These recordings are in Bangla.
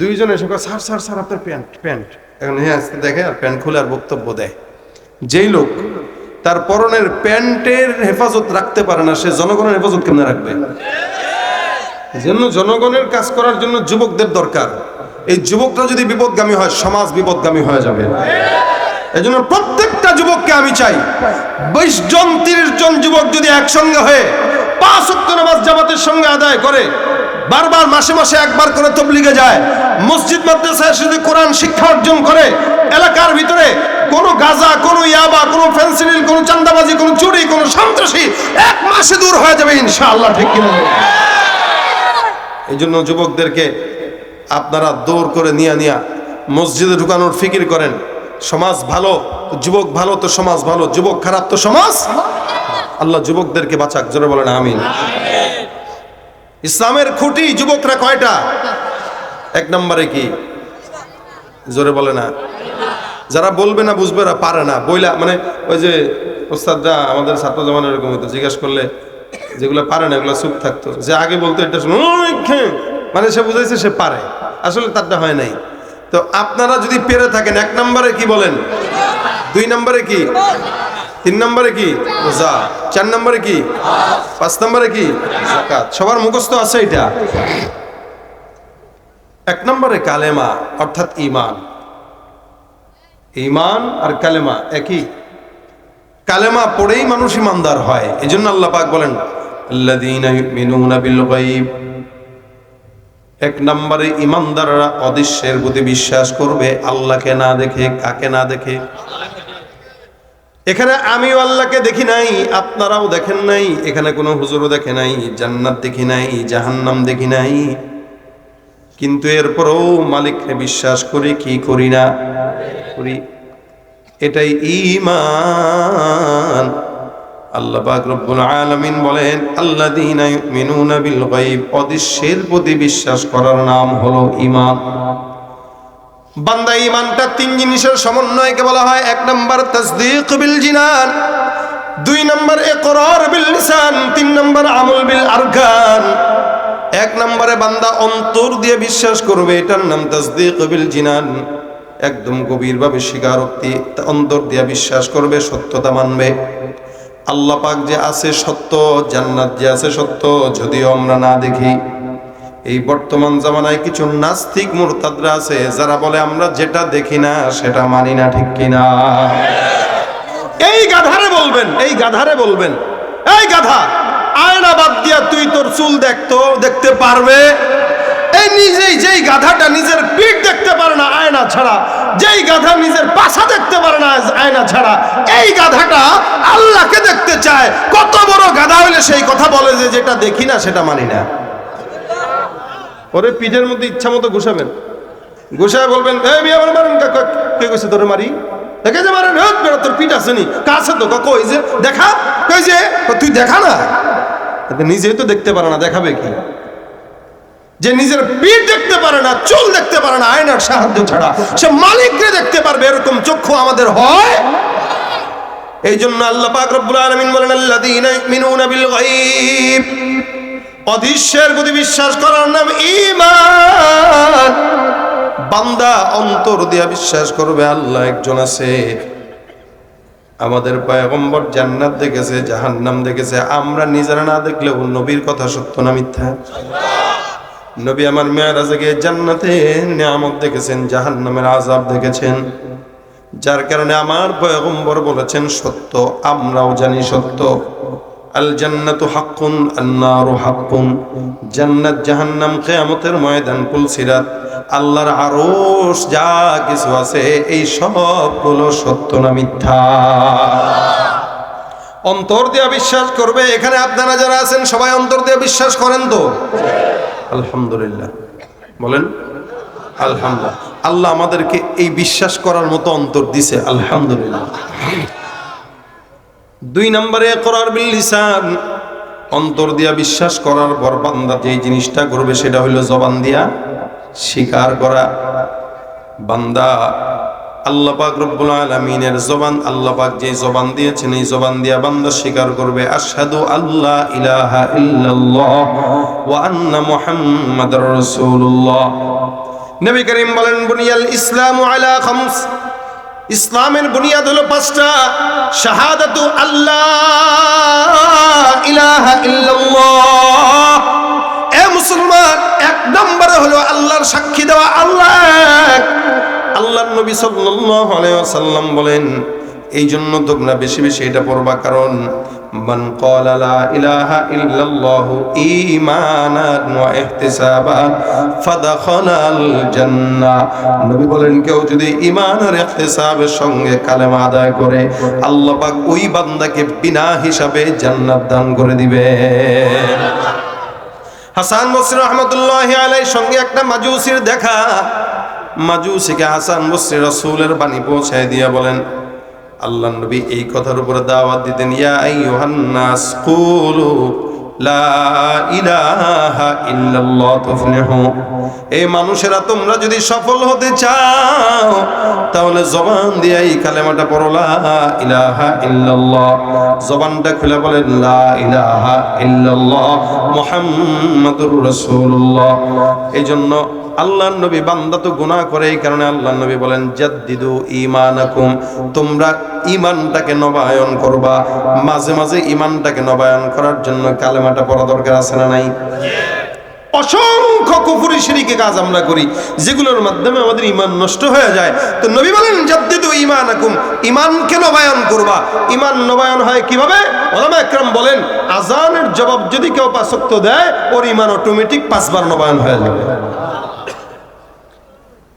দুইজন এসে কয়, স্যার স্যার স্যার আপনার প্যান্ট প্যান্ট। এখন হ্যাঁ আজকে দেখে আর প্যান্ট খুলে আর বক্তব্য দেয়। যেই লোক তার পরনের প্যান্টের হেফাজত রাখতে পারে না সে জনগণের হেফাজত কেমনে রাখবে? জন্য জনগণের কাজ করার জন্য যুবকদের দরকার। এই যুবকরা যদি বিপদগামী হয় সমাজ বিপদগামী হয়ে যাবে। এই জন্য প্রত্যেকটা যুবককে আমি চাই বাইশ জন তিরিশ জন যুবক যদি একসঙ্গে হয়ে পাঁচ নামাজ জামাতের সঙ্গে আদায় করে বারবার মাসে মাসে একবার করে তবলিগে যায়। মসজিদ মাদ্রাসায় শুধু কোরআন শিক্ষা অর্জন করে, এলাকার ভিতরে কোনো গাজা, কোনো ইয়াবা, কোনো ফেন্সিডিল কোনো চান্দাবাজি কোনো চুরি, কোনো সন্ত্রাসী এক মাসে দূর হয়ে যাবে ইনশাআল্লাহ, ঠিক কিনা এই জন্য যুবকদেরকে আপনারা দৌড় করে নিয়ে নিয়া মসজিদে ঢুকানোর ফিকির করেন, সমাজ ভালো যুবক ভালো, তো সমাজ ভালো, যুবক খারাপ, তো সমাজ? আল্লাহ যুবকদেরকে বাঁচাক, জোরে বলেন, আমিন। ইসলামের খুঁটি যুবকরা কয়টা? এক নম্বরে কি? জোরে বলে না। যারা বলবে না, বুঝবে না, পারে না। বইলা মানে ওই যে ওস্তাদরা, আমাদের ছাত্র জমানের এরকম হতো জিজ্ঞাসা করলে যেগুলো পারে না, এগুলো চুপ থাকতো। যে আগে বলতো, এটা শুনো, "ওই মানে সে বুঝাইছে, সে পারে। আসলে তারটা হয় নাই। তো আপনারা যদি পেরে থাকেন, এক নম্বরে কি বলেন? দুই নম্বরে কি? তিন নম্বরে কি? রোজা চার নম্বরে কি? পাঁচ নম্বরে কি? জাকাত সবার মুখস্থ আছে এটা? এক নম্বরে কালেমা, অর্থাৎ ইমান ইমান আর কালেমা একই। কালেমা পড়েই মানুষ ইমানদার হয় এই জন্য আল্লাহ বলেন এক নম্বরে ইমানদাররা অদৃশ্যের প্রতি বিশ্বাস করবে, আল্লাহকে না দেখে, কাকে না দেখে। এখানে আমিও আল্লাহকে দেখি নাই, আপনারাও দেখেন নাই, এখানে কোনো হুজুরও দেখে নাই, জান্নাত দেখি নাই, জাহান্নাম দেখি নাই। কিন্তু এরপরও মালিককে বিশ্বাস করি, কি করি না? করি। এটাই ইমান আল্লাহ রব্বুল আলামিন বলেন বিল গায়ব। অদৃশ্যের প্রতি বিশ্বাস করার নাম হলো ঈমান। বান্দা ইমানটা তিন জিনিসের সমন্বয়কে বলা হয়, এক নম্বর তাসদীক বিল জিনান, দুই নম্বর ইকরার বিল লিসান, তিন নম্বর আমল বিল আরকান। এক নম্বরে বান্দা অন্তর দিয়ে বিশ্বাস করবে, এটার নাম তাসদীক বিল জিনান। একদম গভীরভাবে স্বীকারোক্তি অন্তর দিয়ে বিশ্বাস করবে, সত্যতা মানবে। আল্লাহ পাক যে আছে সত্য, জান্নাত যে আছে সত্য, যদিও আমরা না দেখি এই বর্তমান জামানায় কিছু নাস্তিক মুরতাদরা আছে, যারা বলে, আমরা যেটা দেখি না, সেটা মানি না, ঠিক কিনা? এই গাধারে বলবেন, এই গাধারে বলবেন। এই গাধা, আয়না বাদ দিয়া তুই তোর চুল দেখতো দেখতে পারবে? এই নিজেই যেই গাধাটা নিজের পিঠ দেখতে পারে না, আয়না ছাড়া, যেই গাধা নিজের পাশা দেখতে পারে না, আয়না ছাড়া, এই গাধাটা আল্লাহকে দেখতে চায়। কত বড় গাধা হইলে সেই কথা বলে যে, যেটা দেখি না, সেটা মানি না। ওরে পিঠের মধ্যে ইচ্ছা মতো ঘুষাবেন। ঘুষায় বলবেন, এ আমার মারেন কা- কইছে তোরে মারি? দেখে যে মারেন হেৎ বেড়া, তোর পিঠ আছে নি, কাছে তো কই যে, দেখা, কই যে তুই দেখা না? নিজেই তো দেখতে পারে না, দেখাবে কি? যে নিজের পিঠ দেখতে পারে না, চুল দেখতে পারে না, আয়নার সাহায্য ছাড়া, সে মালিককে দেখতে পারবে, এরকম চক্ষু আমাদের হয়? এই জন্য আল্লাহ পাক রব্বুল আলামিন বলেন, আল্লাযীনা ইউমিনুনা বিল গায়ব। অদৃশ্যের প্রতি বিশ্বাস করার নাম ঈমান। বান্দা অন্তর দিয়া বিশ্বাস করবে, আল্লাহ একজন আছে। আমাদের পয়গম্বর জান্নাত দেখেছে, জাহান্নাম দেখেছে। আমরা নিজেরা না দেখলেও নবীর কথা সত্য না মিথ্যা? নবী আমার মেয়ারাজে গিয়ে জান্নাতে নিয়ামত দেখেছেন, জাহান্নামের আজাব দেখেছেন। যার কারণে আমার পয়গম্বর বলেছেন, সত্য, আমরাও জানি সত্য। আল হাক্কুন জান্নাত জাহান্নাম আল্লাহর যা কিছু আছে, এই সবগুলো মিথ্যা? অন্তর দিয়ে বিশ্বাস করবে, এখানে আপনারা যারা আছেন, সবাই অন্তর দিয়ে বিশ্বাস করেন তো? আলহামদুলিল্লাহ। বলেন, আলহামদুলিল্লাহ। আল্লাহ আমাদেরকে এই বিশ্বাস করার মতো অন্তর দিছে, আলহামদুলিল্লাহ। দুই নম্বরে করার বিল লিসান। অন্তর দিয়া বিশ্বাস করার পর বান্দা যেই জিনিসটা করবে সেটা হইল জবান দিয়া স্বীকার করা। বান্দা আল্লাহ পাক রব্বুল আলামিনের জবান, আল্লাহ পাক যে জবান দিয়েছেন, এই জবান দিয়া বান্দা স্বীকার করবে, আশহাদু আল্লাহ ইলাহা ইল্লাল্লাহ ওয়া আন্না মুহাম্মাদার রাসূলুল্লাহ। নবী করিম বলেন, বুনিয়াল ইসলামু আলা খামস। ইসলামের বুনিয়াদ হলো পাঁচটা শাহাদাতু আল্লাহ ইলাহা ইল্লাল্লাহ এ মুসলমান, এক নম্বরে হলো আল্লাহর সাক্ষী দেওয়া আল্লাহ। আল্লাহর নবী সাল্লাল্লাহু আলাইহি ওয়াসাল্লাম বলেন এই জন্য তোমরা বেশি বেশি এটা পড়বা, কারণ কেউ যদি আদায় করে, আল্লাহ ওই বান্দাকে বিনা হিসাবে জান্নাত দান করে দিবে। হাসান বসরি রহমতুল্লাহ সঙ্গে একটা মাজুসির দেখা। মাজুসিকে হাসান বসরি রসুলের বাণী পৌঁছায় দিয়া বলেন আল্লাহ নবী এই কথার উপরে দাওয়াত দিতেন ইয়া আইয়ুহান্নাস কুলু এই মানুষেরা, তোমরা যদি সফল হতে চাও, তাহলে জবান দিয়ে এই কালেমাটা পড়ো ইলাহা জবানটা খুলে বলেন এই জন্য আল্লাহর নবী বান্দা তো গুনাহ করে, এই কারণে আল্লাহর নবী বলেন, জাদ্দিদু ঈমানাকুম। তোমরা ঈমানটাকে নবায়ন করবা, মাঝে মাঝে ঈমানটাকে নবায়ন করার জন্য কালেমাটা পড়া দরকার আছে না নাই? অসংখ্য কুফুরি শিরিকে কাজ আমরা করি, যেগুলোর মাধ্যমে আমাদের ইমান নষ্ট হয়ে যায়। তো নবী বলেন, জাদ্দিদু ঈমানাকুম। ঈমানকে নবায়ন করবা? ঈমান নবায়ন হয় কীভাবে? ওলামা একরাম বলেন আজানের জবাব যদি কেউ পাঁচক্ত দেয়, ওর ঈমান অটোমেটিক পাঁচবার নবায়ন হয়ে যাবে।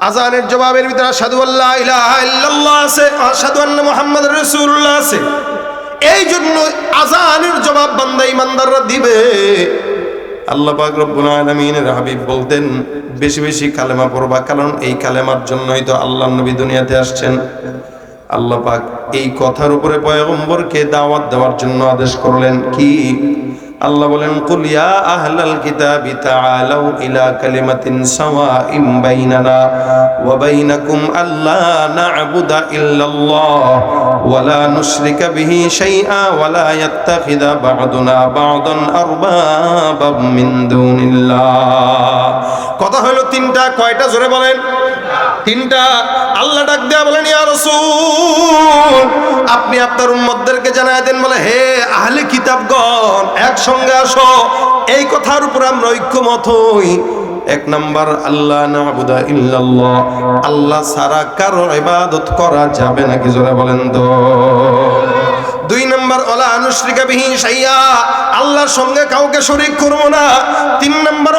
আজানের জবাবের ভিতরে আসাদু আল্লাহ ইলাহা ইল্লাল্লাহ আছে রাসূলুল্লাহ আছে। এই জন্য বান্দা ইমানদাররা দিবে। আল্লাহ পাক হাবিব বলতেন, বেশি বেশি কালেমা পড়বা, কারণ এই কালেমার জন্যই তো আল্লাহ নবী দুনিয়াতে আসছেন। আল্লাহ পাক এই কথার উপরে পয়গম্বরকে দাওয়াত দেওয়ার জন্য আদেশ করলেন, কি? আল্লাহ বলেন, কুল ইয়া আহলাল কিতাবি তাআলাউ ইলা কালিমাতিন সাওয়াইম বাইনানা ওয়া বাইনাকুম আল্লা না'বুদা ইল্লাল্লাহ ওয়া লা নুশরিকা বিহি শাইআ ওয়া লা ইয়াত্তাখিদা বা'দুনা বা'দান আরবাবাম মিন দুনিল্লাহ। কথা হলো তিনটা, কয়টা? জোরে বলেন। তিনটা। আল্লাহ ডাক দেয়া বলেন, ইয়া রাসূল আপনি আপনার উম্মতদেরকে জানায় দেন, বলে, হে আহলে কিতাবগণ, একসঙ্গে আসো। এই কথার উপর আমরা ঐক্যমত হই। এক নাম্বার আল্লাহ নাবুদা ইল্লাল্লাহ। আল্লাহ সারা কারও ইবাদত করা যাবে না কি জোরে বলেন তো। দুই নম্বর, ওলা আনুশ্রিকা বিহীন সাইয়া, আল্লাহর সঙ্গে কাউকে শরীক করব না। তিন নম্বর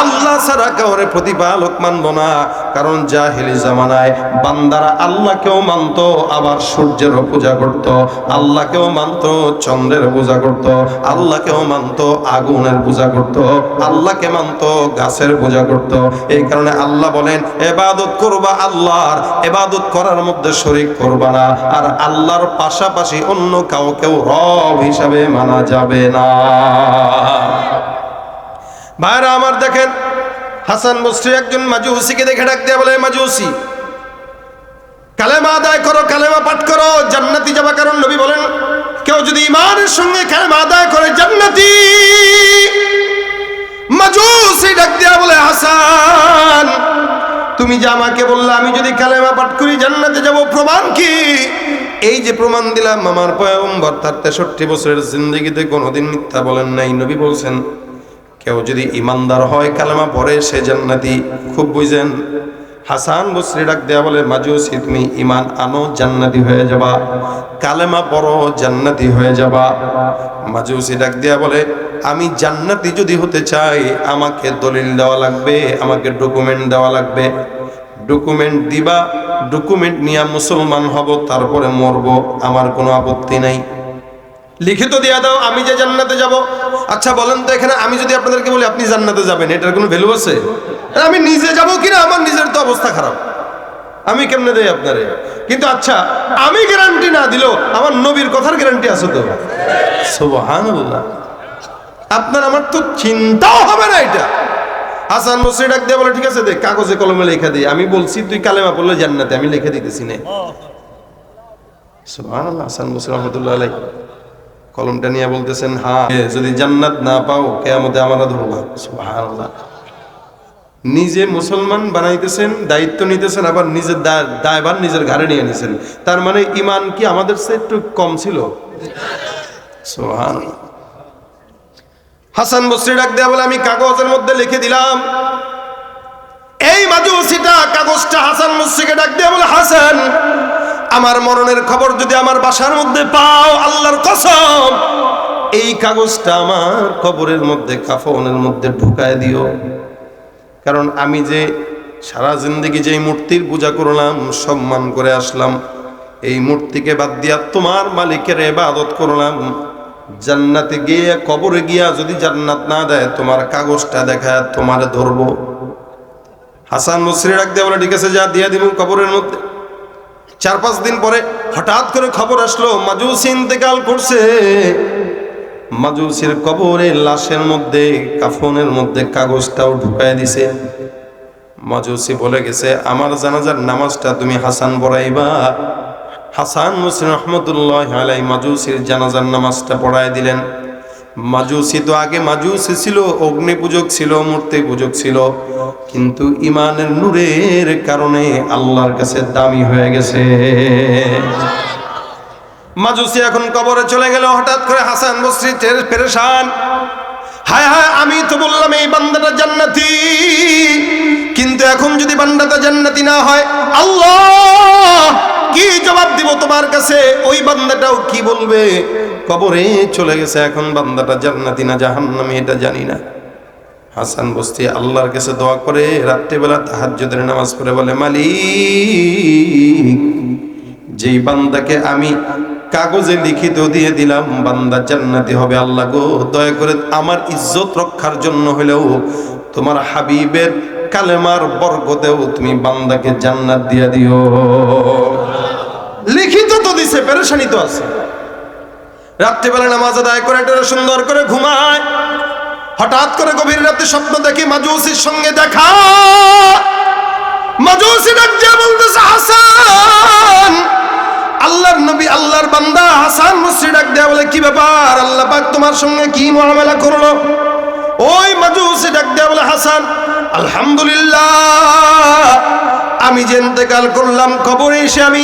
আল্লাহ ছাড়া কাউরে প্রতিপালক মানব না। কারণ জাহিলি জামানায় বান্দারা আল্লাহকেও মানত, আবার সূর্যেরও পূজা করত। আল্লাহকেও মানত চন্দ্রের পূজা করত। আল্লাহকেও মানত, আগুনের পূজা করত। আল্লাহকে মানত, গাছের পূজা করত। এই কারণে আল্লাহ বলেন, এবাদত করবা আল্লাহর, এবাদত করার মধ্যে শরিক করবা না। আর আল্লাহর পাশাপাশি অন্য কাউকেও রব হিসাবে মানা যাবে না। ভাইরা আমার দেখেন, হাসান বস্রি একজন মাজুসিকে দেখে ডাক দিয়ে বলে মাজুসি, কালেমা আদায় করো, কালেমা পাঠ করো, জান্নাতি যাবা। কারণ নবী বলেন, কেউ যদি ইমানের সঙ্গে কালেমা আদায় করে জান্নাতি, মাজুসি ডাক দিয়া বলে, হাসান তুমি যে আমাকে বললে, আমি যদি কালেমা পাঠ করি, জান্নাতে যাব, প্রমাণ কি? এই যে প্রমাণ দিলাম, আমার পয়গম্বর তার তেষট্টি বছরের জিন্দগিতে কোনোদিন মিথ্যা বলেন নাই, নবী বলছেন, কেউ যদি ইমানদার হয়, কালেমা পরে সে জান্নাতি। খুব বুঝেন, হাসান বসরি ডাক দেয়া বলে মাজুসি তুমি ইমান আনো, জান্নাতি হয়ে যাবা। কালেমা পড়ো, জান্নাতি হয়ে যাবা। মাজুসি ডাক দেয়া বলে আমি জান্নাতি যদি হতে চাই, আমাকে দলিল দেওয়া লাগবে, আমাকে ডকুমেন্ট দেওয়া লাগবে। ডকুমেন্ট দিবা ডকুমেন্ট নিয়ে মুসলমান হব, তারপরে মরবো, আমার কোনো আপত্তি নাই। লিখিত দিয়া দাও, আমি যে জান্নাতে যাব। আচ্ছা বলেন তো এখানে, আমি যদি আপনাদেরকে বলি, আপনি জান্নাতে যাবেন, এটার কোনো ভ্যালু আছে? আমি নিজে যাব কিনা? আমার নিজের তো অবস্থা খারাপ। আমি কেমনে দেই আপনারে? কিন্তু আচ্ছা আমি গ্যারান্টি না দিলেও আমার নবীর কথার গ্যারান্টি আছে তো? সুবহানাল্লাহ। আপনার আমার তো চিন্তাও হবে না এটা। হাসান মুসরি ডাক দিয়ে বলে, ঠিক আছে দেখ কাগজে কলমে লেখা দিই আমি বলছি, তুই কালেমা পড়লে জান্নাতে। আমি লিখে দিতেছি না। হাসান মুসরি রহমতুল্লাহ আলাই কলমটা নিয়ে বলতেছেন হ্যাঁ যদি জান্নাত না পাও, কেয়ামতে আমরা ধরবা সুবহানাল্লাহ। নিজে মুসলমান বানাইতেছেন, দায়িত্ব নিতেছেন, আবার নিজের দা- দায়ভার নিজের ঘাড়ে নিয়ে নিছেন। তার মানে ইমান কি আমাদের চেয়ে একটু কম ছিল? সুবহানাল্লাহ। হাসান বসরি ডাক দেয়া বলে আমি কাগজের মধ্যে লিখে দিলাম। এই মাজুসিটা কাগজটা হাসান মুসরিকে ডাক দেয়া বলে, হাসান, আমার মরণের খবর যদি আমার বাসার মধ্যে পাও, আল্লাহর কসম, এই কাগজটা আমার কবরের মধ্যে, কাফনের মধ্যে ঢুকায় দিও। কারণ আমি যে সারা জিন্দগি যে মূর্তির পূজা করলাম, সম্মান করে আসলাম, এই মূর্তিকে বাদ দিয়া তোমার মালিকের এবাদত করলাম জান্নাতে গিয়ে, কবরে গিয়া যদি জান্নাত না দেয়, তোমার কাগজটা দেখা তোমার ধরবো। হাসান মুসরি রাখ দিয়ে বলে, ঠিক আছে, যা, দিয়া দিব কবরের মধ্যে। চার পাঁচ দিন পরে হঠাৎ করে খবর আসলো মাজুসি ইন্তেকাল করছে, মাজুসির কবরে লাশের মধ্যে, কাফনের মধ্যে কাগজটাও ঢুকাই দিছে। মাজুসি বলে গেছে, আমার জানাজার নামাজটা তুমি হাসান পড়াইবা। হাসান মুসলিম রহমতুল্লাহ আলাই মাজুসির জানাজার নামাজটা পড়ায় দিলেন। মাজুসি তো আগে মাজুসি ছিল অগ্নি পূজক ছিল মূর্তি পূজক ছিল, কিন্তু ইমানের নূরের কারণে আল্লাহর কাছে দামি হয়ে গেছে। মাজুসি এখন কবরে চলে গেল, হঠাৎ করে হাসান বসরি পেরেশান। হায় হায়, আমি তো বললাম এই বান্দাটা জান্নাতি, কিন্তু এখন যদি বান্দাটা জান্নাতি না হয়, আল্লাহ! কি জবাব দিব তোমার কাছে? ওই বান্দাটাও কি বলবে? কবরে চলে গেছে এখন বান্দাটা জান্নাতি না জাহান্নামী, এটা জানি না। হাসান বস্তি আল্লাহর কাছে দোয়া করে, রাত্রিবেলা তাহাজ্জুদের নামাজ পড়ে বলে, মালিক, যেই বান্দাকে আমি কাগজে লিখিত দিয়ে দিলাম, বান্দা জান্নাতি হবে আল্লাহ গো। দয়া করে আমার ইজ্জত রক্ষার জন্য হলেও তোমার হাবিবের কালেমার বরকতেও তুমি বান্দাকে জান্নাত দিয়ে দিও। লিখিত তো দিছে, পেরেশানি তো আছে। রাত্রিবেলা নামাজ আদায় করে সুন্দর করে ঘুমায়। হঠাৎ করে গভীর রাতে স্বপ্ন দেখি মাজুসির সঙ্গে দেখা। মাজুসি ডাক দিয়ে বলতেছে, হাসান! আল্লাহর নবী, আল্লাহর বান্দা হাসান মুসরি ডাক দেয়া বলে, কি ব্যাপার? আল্লাহ পাক তোমার সঙ্গে কি মুআমালা করল? ওই মাজুসি ডাক দেয়া বলে, হাসান আলহামদুলিল্লাহ। আমি যে ইন্তেকাল করলাম কবরে এসে আমি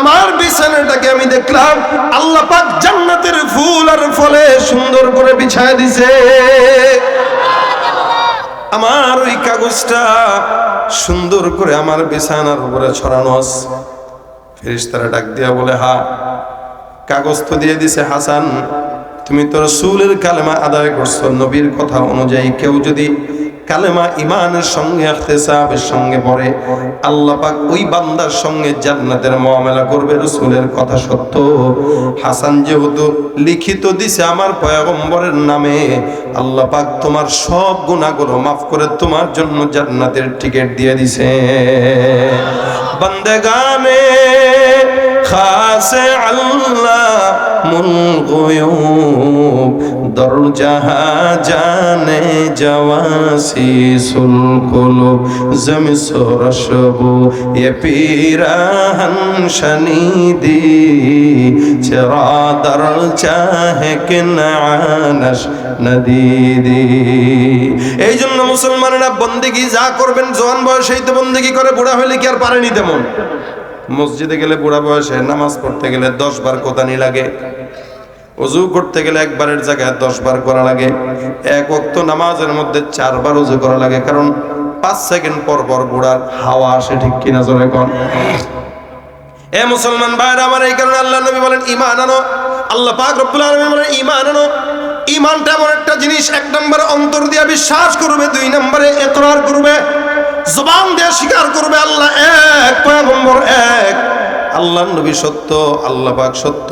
আমার বিছানাটাকে আমি দেখলাম, আল্লাহ পাক জান্নাতের ফুল আর ফলে সুন্দর করে বিছায় দিছে। আমার ওই কাগজটা সুন্দর করে আমার বিছানার উপরে ছড়ানো আছে। ফেরেশতারা ডাক দিয়া বলে, হা, কাগজ তো দিয়ে দিছে হাসান। তুমি তো রসুলের কালেমা আদায় করছ, নবীর কথা অনুযায়ী কেউ যদি কালেমা ইমানের সঙ্গে ইখতিসাবের সঙ্গে পড়ে। আল্লাহ পাক ওই বান্দার সঙ্গে জান্নাতের মুআমালা করবে, রসুলের কথা সত্য। হাসান যেহেতু লিখিত দিছে আমার পয়গম্বরের নামে, আল্লাহ পাক তোমার সব গুনাহগুলো মাফ করে তোমার জন্য জান্নাতের টিকিট দিয়ে দিছে। বন্দেগানে খাসে আল্লাহ মুল গুয়ুব দর জাহা জানে জওয়াসি সুল কুলুব জমি সরশবু এ পীরাহন শনিদি চরা দর চাহে কিনানশ নদীদি এই জন্য মুসলমানেরা বন্দিগি যা করবেন, জোয়ান বয়সেই তো বন্দিগি করে, বুড়া হইলে কি আর পারেনি তেমন? মসজিদে গেলে বুড়া বয়সে, নামাজ পড়তে গেলে দশ বার কোতানি লাগে। অজু করতে গেলে একবারের জায়গায় দশ বার করা লাগে। এক অক্ত নামাজের মধ্যে চারবার অজু করা লাগে, কারণ পাঁচ সেকেন্ড পর পর বুড়ার হাওয়া আসে ঠিক কিনা জোরে কন? এ মুসলমান ভাইরা, আমার এই কারণে আল্লাহ নবী বলেন ইমান আনো। আল্লাহ পাক রব্বুল আলামিন বলেন ইমান আনো। ইমানটা এমন একটা জিনিস, এক নম্বরে অন্তর দিয়ে বিশ্বাস করবে, দুই নম্বরে একরার করবে, জবান দিয়ে স্বীকার করবে, আল্লাহ এক, পয়গম্বর এক। আল্লাহ নবী সত্য, আল্লাহ পাক সত্য।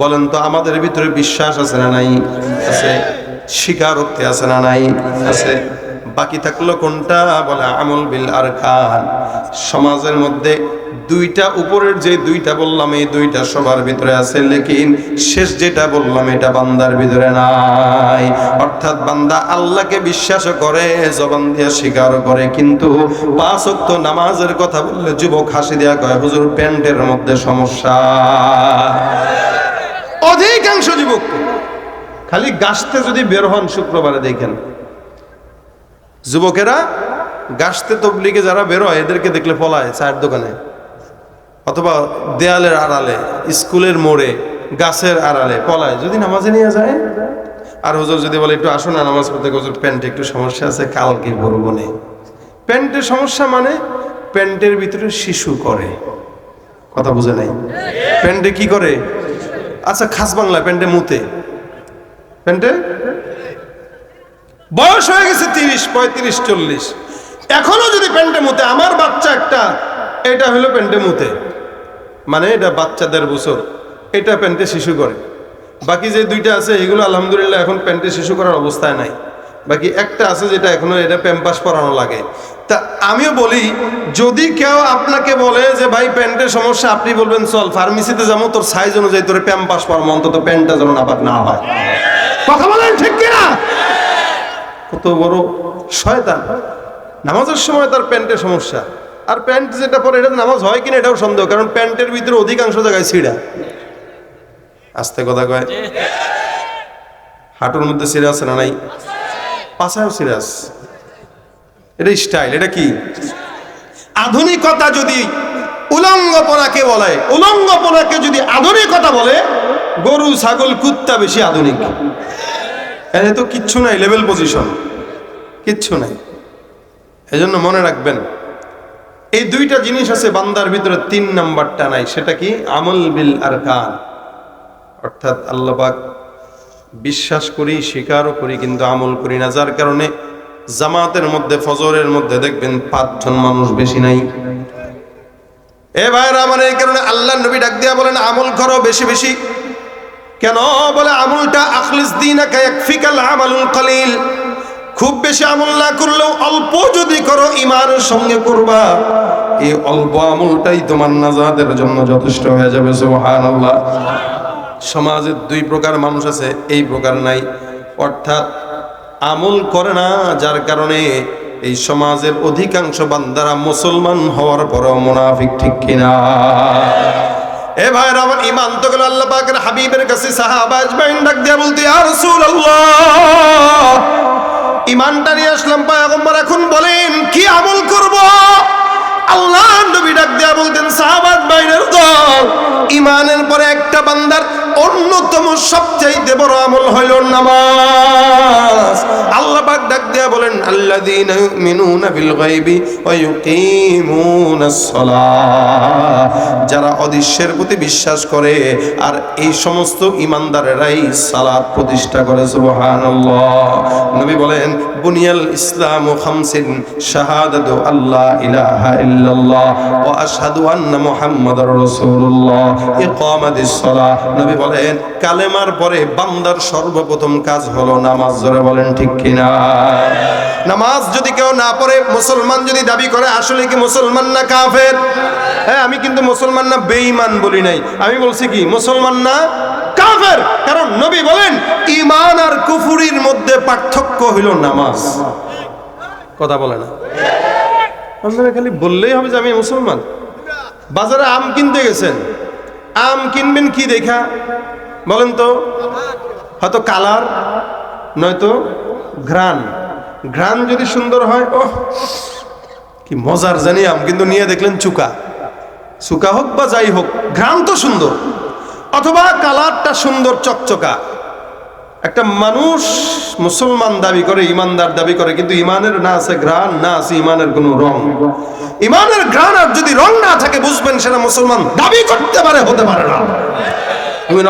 বলেন তো, আমাদের ভিতরে বিশ্বাস আছে না নাই? আছে স্বীকারোক্তি আছে না নাই? আছে বাকি থাকল কোনটা? বলে আমল বিল আর খান সমাজের মধ্যে দুইটা, উপরের যে দুইটা বললাম, এই দুইটা সবার ভিতরে আছে, লেকিন শেষ যেটা বললাম, এটা বান্দার ভিতরে নাই। অর্থাৎ বান্দা আল্লাহকে বিশ্বাস করে, জবান দিয়ে স্বীকার করে, কিন্তু পাঁচ ওয়াক্ত নামাজের কথা বললে যুবক হাসি দেয়া কয়, হুজুর, প্যান্টের মধ্যে সমস্যা। অধিকাংশ যুবক খালি গাছতে যদি বের হন শুক্রবারে দেখেন। যুবকেরা গাছতে তবলিগে যারা বেরোয় এদেরকে দেখলে পলায় চায়ের দোকানে। অথবা দেয়ালের আড়ালে, স্কুলের মোড়ে, গাছের আড়ালে পলায়। যদি নামাজে নিয়ে যায়, আর হুজুর যদি বলে, একটু আসো না, নামাজ পড়তে, হুজুর, প্যান্টে একটু সমস্যা আছে, কালকে বলব নে। প্যান্টের সমস্যা মানে প্যান্টের ভিতরে শিশু করে। কথা বুঝে নাই? প্যান্টে কি করে? আচ্ছা খাস বাংলা প্যান্টে মুতে। প্যান্টে? বয়স হয়ে গেছে তিরিশ, পঁয়ত্রিশ, চল্লিশ। এখনও যদি প্যান্টে মুতে, আমার বাচ্চা একটা, এটা হলো প্যান্টে মুতে। মানে এটা বাচ্চা দেড় বছর, এটা প্যান্টে শিশু করে। বাকি যে দুইটা আছে, এগুলো আলহামদুলিল্লাহ এখন প্যান্টে শিশু করার অবস্থায় নাই। বাকি একটা আছে যেটা এখনও এটা প্যাম্পাস পরানো লাগে। তা আমিও বলি, যদি কেউ আপনাকে বলে যে, ভাই, প্যান্টের সমস্যা, আপনি বলবেন, চল ফার্মেসিতে যাব, তোর সাইজ অনুযায়ী তোর প্যাম্পাস পরাবো, অন্তত প্যান্টটা যেন নাপাক না হয়। কথা বলেন ঠিক কিনা? কত বড় শয়তান। নামাজের সময় তার প্যান্টের সমস্যা। আর প্যান্ট যেটা পরে, এটা নামাজ হয় কিনা এটাও সন্দেহ, কারণ প্যান্টের ভিতরে অধিকাংশ জায়গায় ছিঁড়া। আস্তে কথা কয়। হাঁটুর মধ্যে ছিঁড়ে আছে না নাই? ছিঁড়ে আছে এটা স্টাইল, এটা কি? আধুনিকতা যদি উলঙ্গপনাকে বলে, উলঙ্গপনাকে যদি আধুনিকতা বলে, গরু, ছাগল, কুত্তা বেশি আধুনিক। এখানে তো কিচ্ছু নাই লেভেল পজিশন কিচ্ছু নাই। এজন্য মনে রাখবেন, এই দুইটা জিনিস আছে বান্দার ভিতরে, তিন নাম্বারটা নাই। সেটা কি? আমল বিল আর কান অর্থাৎ আল্লাপাক বিশ্বাস করি, স্বীকারও করি, কিন্তু আমল করি না। যার কারণে জামাতের মধ্যে, ফজরের মধ্যে দেখবেন পাঁচজন মানুষ বেশি নাই। এ ভাইরা আমার এই কারণে আল্লাহ নবী ডাক দিয়া বলেন, আমল করো বেশি বেশি। কেন? বলে, আমলটা আখলিস দিন আমালুল খুব বেশি আমল না করলেও অল্প যদি করো ইমানের সঙ্গে করবা। এই অল্প আমলটাই তোমার নাজাদের জন্য যথেষ্ট হয়ে যাবে, সুবহানাল্লাহ। সমাজের দুই প্রকার মানুষ আছে, এই প্রকার নাই। অর্থাৎ আমল করে না, যার কারণে এই সমাজের অধিকাংশ বান্দারা মুসলমান হওয়ার পরেও মুনাফিক ঠিক কিনা। এ ভাই আমার ইমান তো গেল আল্লাহ পাকের হাবিবের কাছে সাহাবাজ আজমাইন ডাক দিয়া বলতে, ইয়া রাসূলুল্লাহ! ইমানটা নিয়ে আসলাম, পয়গম্বর এখন বলেন, কি আমল করব? আল্লাহ নবী ডাক দিয়া বলতেন, সাহাবাত বাইনের দল ইমানের পরে একটা বান্দার অন্যতম সবচাইতে বড় আমল হইল নামাজ। আল্লাহ পাক ডাক দিয়া বলেন বিল যারা অদৃশ্যের প্রতি বিশ্বাস করে, আর এই সমস্ত ইমানদারেরাই সালাত প্রতিষ্ঠা করে, সুবহানাল্লাহ। নবী বলেন, বুনিয়াল ইসলাম ও খামসিন, শাহাদাতু আল্লাহ ইলাহা ইল্লাল্লাহ ওয়া আশহাদু আন্না মুহাম্মাদার রাসূলুল্লাহ। ইকামাতিস সালাহ। নবী বলেন, কালেমার পরে বান্দার সর্বপ্রথম কাজ হলো নামাজ। জোরে বলেন ঠিক কিনা? নামাজ যদি কেউ না পড়ে, মুসলমান যদি দাবি করে, আসলে কি মুসলমান না কাফের? হ্যাঁ আমি কিন্তু মুসলমান না, বেঈমান বলি নাই। আমি বলছি কি, মুসলমান না, কাফের। কারণ নবী বলেন ইমান আর কুফুরির মধ্যে পার্থক্য হইল নামাজ। কথা বলে না? আপনারা খালি বললেই হবে যে আমি মুসলমান। বাজারে আম কিনতে গেছেন। আম কিনবেন কি দেখা? বলেন তো। হয়তো কালার, নয়তো ঘ্রাণ। ঘ্রাণ যদি সুন্দর হয় ও কি মজার জানি আম। কিন্তু নিয়ে দেখলেন চুকা। চুকা হোক বা যাই হোক, ঘ্রাণ তো সুন্দর। অথবা কালারটা সুন্দর, চকচকা। একটা মানুষ মুসলমান দাবি করে, ইমানদার দাবি করে, কিন্তু ইমানের না আছে ঘ্রাণ, না আছে ইমানের কোনো রং। ইমানের ঘ্রাণ আর যদি রং না থাকে, বুঝবেন সেটা মুসলমান দাবি করতে পারে, হতে পারে না।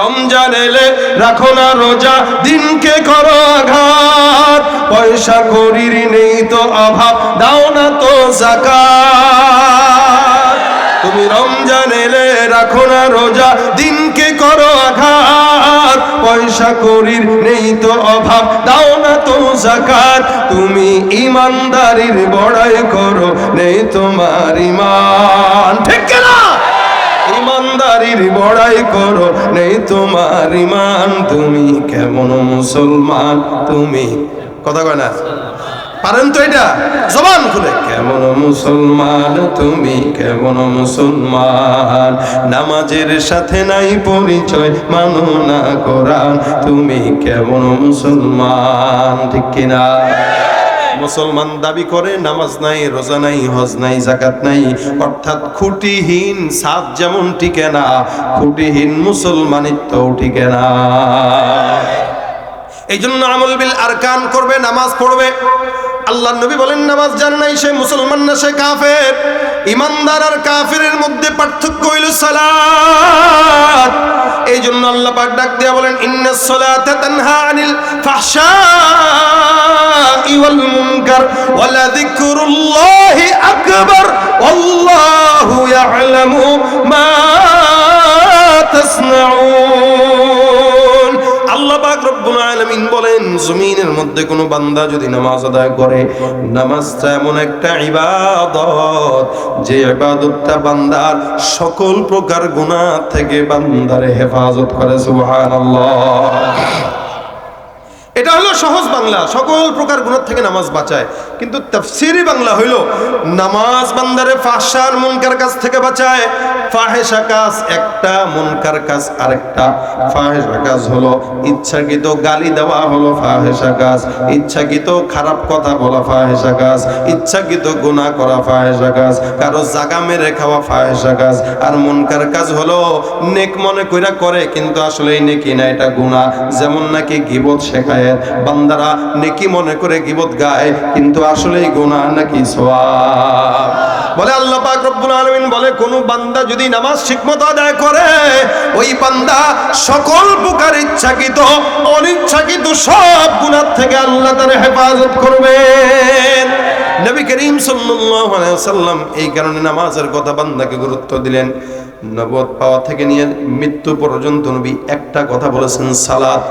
রমজান এলে রাখো না রোজা, দিনকে করো আঘাত। পয়সা করির নেই তো অভাব, দাও না তো জাকাত। তুমি রমজান এলে রাখো না রোজা, দিনকে করো পয়সা করির নেই তো অভাব। দাও না তো জাকাত। তুমি ইমানদারির বড়াই করো, নেই তোমার ইমান। ঠিক না ইমানদারির বড়াই করো, নেই তোমার ইমান। তুমি কেমন মুসলমান? তুমি কথা কয় না? পারেন তো এটা? জবান খুলে। কেমন মুসলমান, তুমি কেমন মুসলমান? নামাজের সাথে নাই পরিচয়, মানো না কোরআন, তুমি কেমন মুসলমান, ঠিক কিনা? মুসলমান দাবি করে, নামাজ নাই, রোজা নাই, হজ নাই জাকাত নাই। অর্থাৎ খুঁটিহীন সাত যেমন টিকে না, খুঁটিহীন মুসলমানিত্বও টিকে না। এই জন্য আমল বিল আরকান করবে, নামাজ পড়বে। আল্লাহ নবী বলেন, নামাজ জানে নাই সে মুসলমান না, সে কাফের। ইমানদার আর কাফেরের মধ্যে পার্থক্য হইল সালাত। এই জন্য আল্লাহ পাক ডাক দিয়া বলেন ইন্নাস সালাতা তানহা আনিল ফাহশাই ওয়াল মুনকার ওয়ালা যিকরুল্লাহি আকবার। ওয়াল্লাহু ইয়ালামু মা তাসনাউন। রব্বুল বলেন, জমিনের মধ্যে কোনো বান্দা যদি নামাজ আদায় করে, নামাজটা এমন একটা ইবাদত, যে ইবাদতটা বান্দার সকল প্রকার গুণা থেকে বান্দারে হেফাজত করে, সুবহানাল্লাহ। এটা হলো সহজ বাংলা। সকল প্রকার গুণার থেকে নামাজ বাঁচায়। কিন্তু তাফসিরি বাংলা হইল, নামাজ বান্দারে ফাহসার মুনকার কাছ থেকে বাঁচায়। ফাহেসা কাজ একটা, মুনকার কাজ আরেকটা। ফাহেসা কাজ হলো, ইচ্ছাকৃত গালি দেওয়া হলো ফাহেসা কাজ। ইচ্ছাকৃত খারাপ কথা বলা ফাহেসা কাজ। ইচ্ছাকৃত গুনাহ করা ফাহেসা কাজ। কারও জাগা মেরে খাওয়া ফাহেসা কাজ। আর মুনকার কাজ হলো, নেক মনে কইরা করে, কিন্তু আসলে নেকি না, এটা গুনাহ। যেমন নাকি গিবত শেখায়। বান্দারা নেকি মনে করে গিবত গায়, কিন্তু আসলে গোনা নাকি সওয়াব। বলে আল্লাহ পাক রব্বুল আলামিন বলে, কোন বান্দা যদি নামাজ ঠিকমতো আদায় করে, ওই বান্দা সকল প্রকার ইচ্ছাকৃত, অনিচ্ছাকৃত সব গুনাহ থেকে আল্লাহ তার হেফাজত করবেন। নবী করিম সাল্লাম এই কারণে নামাজের কথা বান্দাকে গুরুত্ব দিলেন। নবদ পাওয়া থেকে নিয়ে মৃত্যু পর্যন্ত নবী একটা কথা বলেছেন সালাদ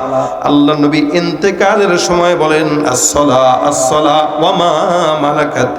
আল্লাহ নবী ইন্তেকালের সময় বলেন আসলা আসলা মালাকাত